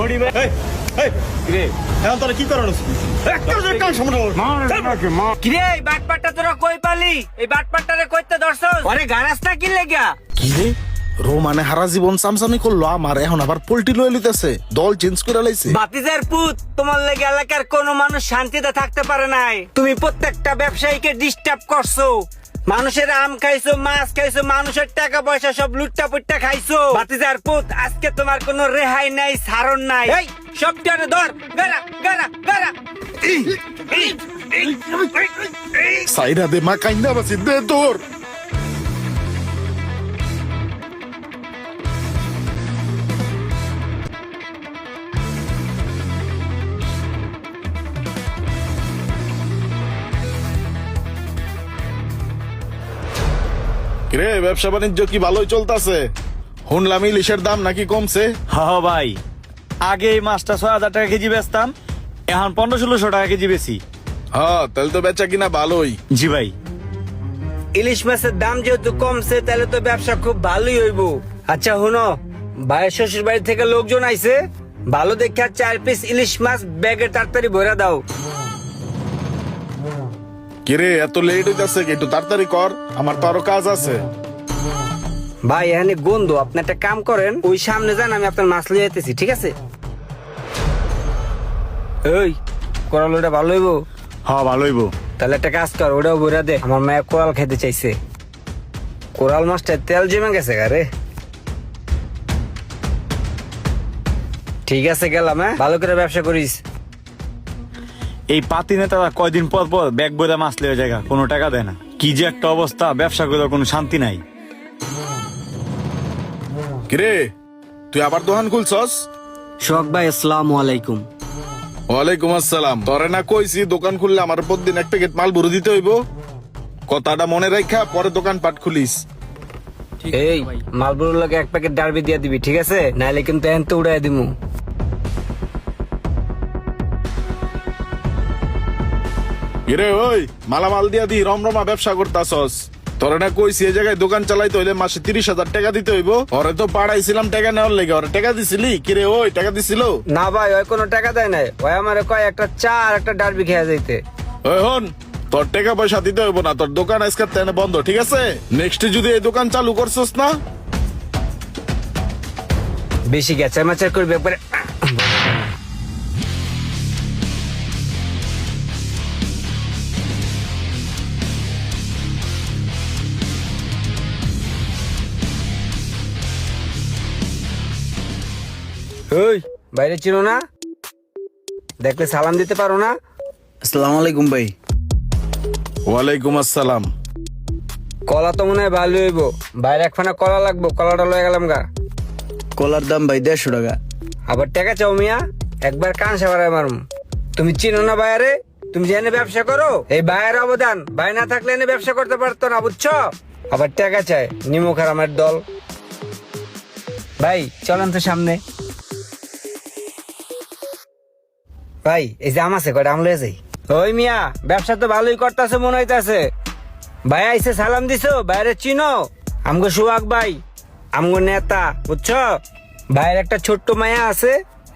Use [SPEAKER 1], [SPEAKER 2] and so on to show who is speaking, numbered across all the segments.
[SPEAKER 1] Body ভাই এই এই রে এখন তোরা কি করানো একটা একটা সামনে
[SPEAKER 2] কিরে এই বাটপাটটা তোরা কই পালি? এই বাটপাটটারে কইতে দর্শক অরে গারাস কি লেগা?
[SPEAKER 3] কি রোমানে হারা জীবন সামসামি করল আমার এখন আবার লয়ে লিতেছে দল চেঞ্জ করে লাইছে।
[SPEAKER 2] বাতিজার পুত তোমার লেগে এলাকার কোন মানুষ শান্তিতে থাকতে পারে নাই। তুমি প্রত্যেকটা ব্যবসায়ীকে ডিস্টার্ব করছ। মানুষের আম খাইছো মাছ খাইছো মানুষের টাকা পয়সা সব লুটটা পুট্টা খাইছো। বাতিজার পুত আজকে তোমার কোনো রেহাই নাই সারণ নাই। এই সব টানে ধর। গারা গারা গারা
[SPEAKER 3] সাইরা দে মা কাইন্দা বাসি দে তোর। রে ব্যবসা বাণিজ্য কি ভালোই চলতেছে? শুনলাম ইলিশের দাম নাকি কমছে?
[SPEAKER 1] হ ভাই। আগে এই মাছটা ছয় হাজার টাকা কেজি বেচতাম এখন পনেরো ষোলোশো টাকা কেজি বেশি
[SPEAKER 3] হ্যাঁ তাহলে তো বেচা কিনা ভালোই।
[SPEAKER 1] জি ভাই।
[SPEAKER 2] ইলিশ মাছের দাম যেহেতু কমছে তাহলে তো ব্যবসা খুব ভালোই হইব। আচ্ছা হুনো ভাইয়ের শ্বশুর বাড়ি থেকে লোকজন আইছে। ভালো দেখে চার পিস ইলিশ মাছ ব্যাগে তাড়াতাড়ি ভরে দাও।
[SPEAKER 3] কিরে এত লেট হইতাছে একটু তাড়াতাড়ি কর আমার তো আরও কাজ আছে।
[SPEAKER 2] ভাই এখানে গন্ধ আপনি একটা কাম করেন ওই সামনে যান আমি আপনার মাছ লিয়ে যেতেছি ঠিক আছে? ওই কোরাল ওটা ভালো হইব?
[SPEAKER 1] হ্যাঁ ভালো হইব।
[SPEAKER 2] তাহলে একটা কাজ কর ওটাও বইরা দে আমার মায়ের কোরাল খেতে চাইছে। কোরাল মাছটা তেল জমে গেছে গারে ঠিক আছে গেলাম হ্যাঁ? ভালো করে ব্যবসা করিস।
[SPEAKER 1] এই পাতি নেতারা কয়দিন পর পর ব্যাগ বইরা মাছ লেগে জায়গা কোনো টাকা দেয় না। কি যে একটা অবস্থা ব্যবসা করে কোনো শান্তি নাই।
[SPEAKER 3] কিরে তুই আবার দোকান খুলছস?
[SPEAKER 2] শোক ভাই আসসালামু আলাইকুম।
[SPEAKER 3] ওয়ালাইকুম আসসালাম। তোরে না কইছি দোকান খুললে আমার প্রতিদিন এক প্যাকেট মাল ভরে দিতে হইব। কথাটা মনে রাখা পরে দোকান পাট খুলিস।
[SPEAKER 2] এই মালবুর লাগে এক প্যাকেট ডারবি দিয়ে দিবি ঠিক আছে? নাইলে কিন্তু এন তো উড়াই দিমু।
[SPEAKER 3] কিরে ওই মালামাল দিয়া দি রমরমা ব্যবসা করতাছস। তোরে না কইছি এই জায়গায় দোকান চালাইতে হইলে মাসে তিরিশ হাজার টাকা দিতে হইব। ওরে তো পাড়াইছিলাম টাকা নেওয়ার লেগে ওরে টাকা দিছিলি? কিরে ওই টাকা দিছিল?
[SPEAKER 2] না ভাই ওই কোনো টাকা দেয় নাই। ওই আমারে কয় একটা চা আর একটা ডারবি খেয়ে যাইতে।
[SPEAKER 3] ওই হন তোর টাকা পয়সা দিতে হইব না তোর দোকান আজকে তেনে বন্ধ ঠিক আছে? নেক্সট যদি এই দোকান চালু করছস না?
[SPEAKER 2] বেশি গেছে মাচার করবে একবারে ওই বাইরে চিনো না। দেখলে সালাম দিতে পারো না।
[SPEAKER 4] আসসালামু আলাইকুম ভাই।
[SPEAKER 3] ওয়ালাইকুম আসসালাম।
[SPEAKER 2] কলা তো মনে হয় ভালো হইব। বাইরে একখানা কলা লাগবো কলাটা লয়ে গেলাম গা।
[SPEAKER 4] কলার দাম ভাই দেড়শো টাকা।
[SPEAKER 2] আবার টাকা চাও মিয়া? একবার কান সাবারায় মারুম। তুমি চিনো না বাইরে? তুমি যে এনে ব্যবসা করো? এই বাইরের অবদান। ভাই না থাকলে এনে ব্যবসা করতে পারতো না বুঝছ? আবার টাকা চায় নিমুখ আর আমার দল। ভাই চলেন তো সামনে। ভাই, এই যে আম আছে, কয়টা আম লয়ে যাই? ওই মিয়া, ব্যবসা তো ভালোই করতেছে, মনে হইতাছে। ভাই, আইসে সালাম দিছো, বাইরে চিনো। আমগো সুহাগ ভাই, আমগো নেতা, বুঝছ? ভাইয়ের একটা ছোট্ট মায়া আছে,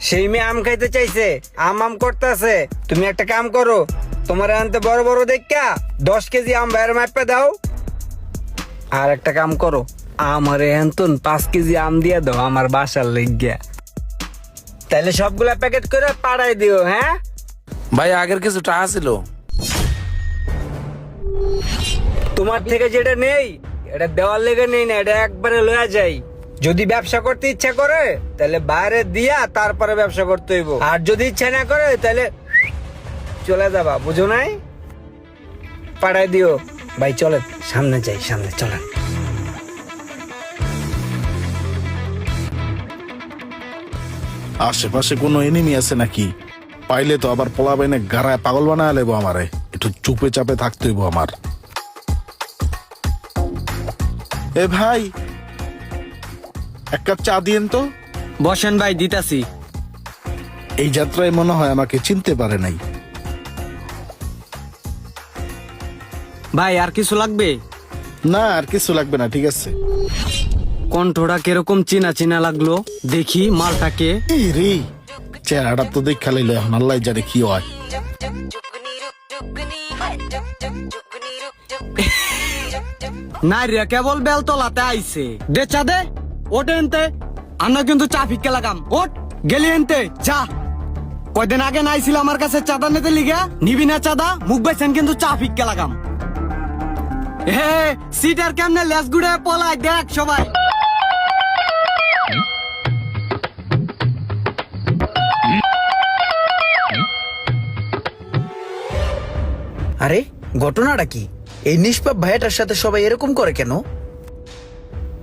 [SPEAKER 2] সেই মেয়ে আম খাইতে চাইছে, আম আম করতেছে। তুমি একটা কাম করো, তোমার আনতে বড় বড় দেখা দশ কেজি আম ভাইয়ের মাপে দাও। আর একটা কাম করো, আমার এন্তন পাঁচ কেজি আম দিয়ে দাও, আমার বাসার লেগিয়া। তাহলে সবগুলা প্যাকেট করে পাড়াই দিও হ্যাঁ?
[SPEAKER 4] ভাই আগের কিছু টাকা ছিল।
[SPEAKER 2] তোমার থেকে যেটা নেই এটা দেওয়ার লেগে নেই না এটা একবারে লয়া যাই। যদি ব্যবসা করতে ইচ্ছা করে তাহলে বাইরে দিয়া তারপরে ব্যবসা করতে হইব। আর যদি ইচ্ছা না করে তাহলে চলে যাবা বুঝো নাই? পাঠাই দিও। ভাই চলে সামনে যাই সামনে চলেন।
[SPEAKER 3] আশেপাশে কোনো এনিমি আছে নাকি? পাইলে তো আবার পোলা বাইনে গাড়ায় পাগল বানায় লেবো আমারে। একটু চুপে চাপে থাকতে হইব আমার। এ ভাই এক কাপ চা দিয়েন তো।
[SPEAKER 5] বসেন ভাই দিতাছি।
[SPEAKER 3] এই যাত্রায় মনে হয় আমাকে চিনতে পারে নাই।
[SPEAKER 5] ভাই আর কিছু লাগবে?
[SPEAKER 3] না আর কিছু লাগবে না ঠিক আছে।
[SPEAKER 5] কণ্ঠটা কীরকম চিনা চিনা লাগল? দেখি মালটাকে।
[SPEAKER 3] রে চেহারাটা তো দেখ খালি এখন আল্লাহ জানে কি হয়।
[SPEAKER 5] নাই রে কেবল বেলতলাতে আইছে। দে চা দে ওটে এনতে। আমরা কিন্তু চা ফিক্কে লাগাম। ওট গেলি এনতে যা। কয়দিন আগে নাইছিল আমার কাছে চাঁদা নিতে লিগা। নিবি না চাঁদা মুখ বেছেন কিন্তু চা ফিক্কে লাগাম। হে সিটার কেমনে লেস গুড়ে পলাই দেখ সবাই।
[SPEAKER 4] আরে ঘটনাটা কি? এই নিষ্পাপ ভাইয়াটার সাথে সবাই এরকম করে কেন?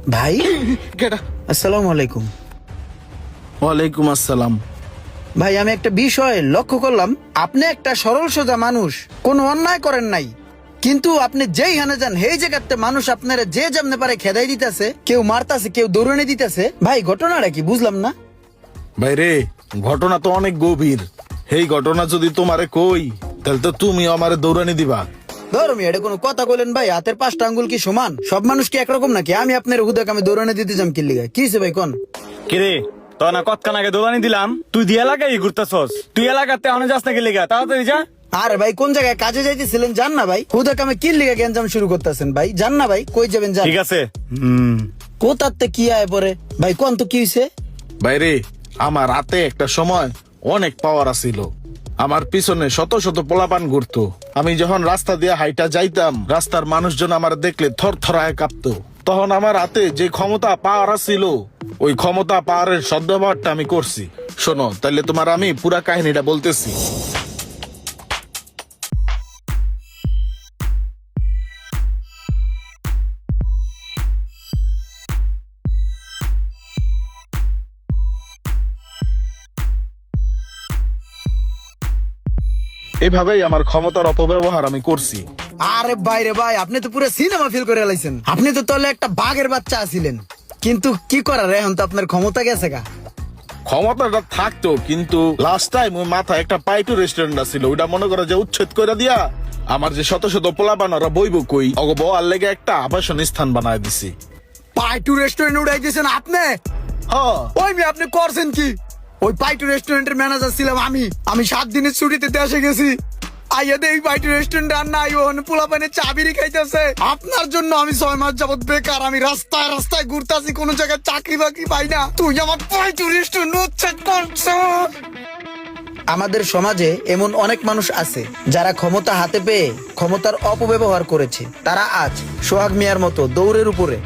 [SPEAKER 4] ভাই? আসসালামু আলাইকুম।
[SPEAKER 3] ওয়ালাইকুম আসসালাম।
[SPEAKER 4] ভাই আমি একটা বিষয় লক্ষ্য করলাম। আপনি একটা সরল সোজা মানুষ কোনো অন্যায় করেন নাই। কিন্তু আপনি যেই হানে যান সেই জায়গাতে মানুষ আপনারা যে যেমনে পারে খেদাই দিতেছে কেউ মারতাছে কেউ দৌড়ানি দিতেছে। ভাই ঘটনাটা কি বুঝলাম না?
[SPEAKER 3] ভাই রে ঘটনা তো অনেক গভীর। এই ঘটনা যদি তোমারে কই তাহলে তো তুমি আমার দৌড়ানি দিবা।
[SPEAKER 4] ধরো এটা কোনো কথা বলেন ভাই? হাতের পাঁচটা আঙ্গুল কি সমান? সব মানুষ কি একরকম নাকি? আমি আপনার হুদাকে আমি দৌড়ানি দিতে যাম কি লিগা কি ভাই কোন?
[SPEAKER 1] কিরে তো না কতক্ষণ আগে দোকানি দিলাম? তুই দিয়ে এলাকায় ঘুরতেছস তুই এলাকাতে অনেক যাস না গেলে তাড়াতাড়ি যা।
[SPEAKER 4] আরে ভাই কোন জায়গায় কাজে যাইতেছিলেন জান না ভাই? হুদাকে আমি কি লিগা গ্যাঞ্জাম শুরু করতেছেন ভাই। জান না ভাই কই যাবেন জান?
[SPEAKER 1] ঠিক আছে।
[SPEAKER 4] কোথাতে কি আয় পরে? ভাই কোন তো কি হইছে?
[SPEAKER 3] বাইরে আমার রাতে একটা সময় অনেক পাওয়ার আছিল। আমার পিছনে শত শত পোলাপান ঘুরতো। আমি যখন রাস্তা দিয়ে হাইটা যাইতাম, রাস্তার মানুষজন আমার দেখলে থর থরায় কাঁপতো। তখন আমার হাতে যে ক্ষমতা পাওয়ার ছিল ওই ক্ষমতা পাওয়ারের সদ্ব্যবহারটা আমি করছি। শোনো তাহলে তোমার আমি পুরা কাহিনীটা বলতেছি। এভাবেই আমার ক্ষমতার অপব্যবহার আমি করছি।
[SPEAKER 4] আরে বাইরে ভাই আপনি তো পুরো সিনেমা ফিল করে লাইছেন। আপনি তো তাহলে একটা বাঘের বাচ্চা আছিলেন। কিন্তু কি করার এখন তো আপনার ক্ষমতা গেছে গা।
[SPEAKER 3] ক্ষমতাটা থাকতো কিন্তু লাস্ট টাইম ওই মাথায় একটা পাইটু রেস্টুরেন্ট ছিল ওইটা মনে করো যে উচ্ছেদ করে দিয়া আমার যে শত শত পোলাপান ওরা বইব কই অগ বয়ার লেগে একটা আবাসন স্থান বানায় দিছি।
[SPEAKER 4] পাইটু রেস্টুরেন্ট উড়াই দিয়েছেন আপনি?
[SPEAKER 3] হ্যাঁ
[SPEAKER 4] ওই মেয়ে আপনি করছেন কি? ওই পাইটু রেস্টুরেন্টের ম্যানেজার ছিলাম আমি। আমি সাত দিনের ছুটিতে দেশে গেছি। আইয়া দেই পাইটু রেস্টুরেন্ট আর নাই ওখানে পোলা পানে চাবিরি খাইতেছে। আপনার জন্য আমি ছয় মাস যাবত বেকার, আমি রাস্তায় রাস্তায় ঘুরতাছি, কোনো জায়গায় চাকরি বাকরি পাই না। তুই আমার পাইটু রেস্টুরেন্ট উচ্ছেদ করছ। আমাদের সমাজে এমন অনেক মানুষ আছে, যারা ক্ষমতা হাতে পেয়ে ক্ষমতার অপব্যবহার করেছে। তারা আজ সোহাগ মিয়ার মতো দৌড়ের উপরে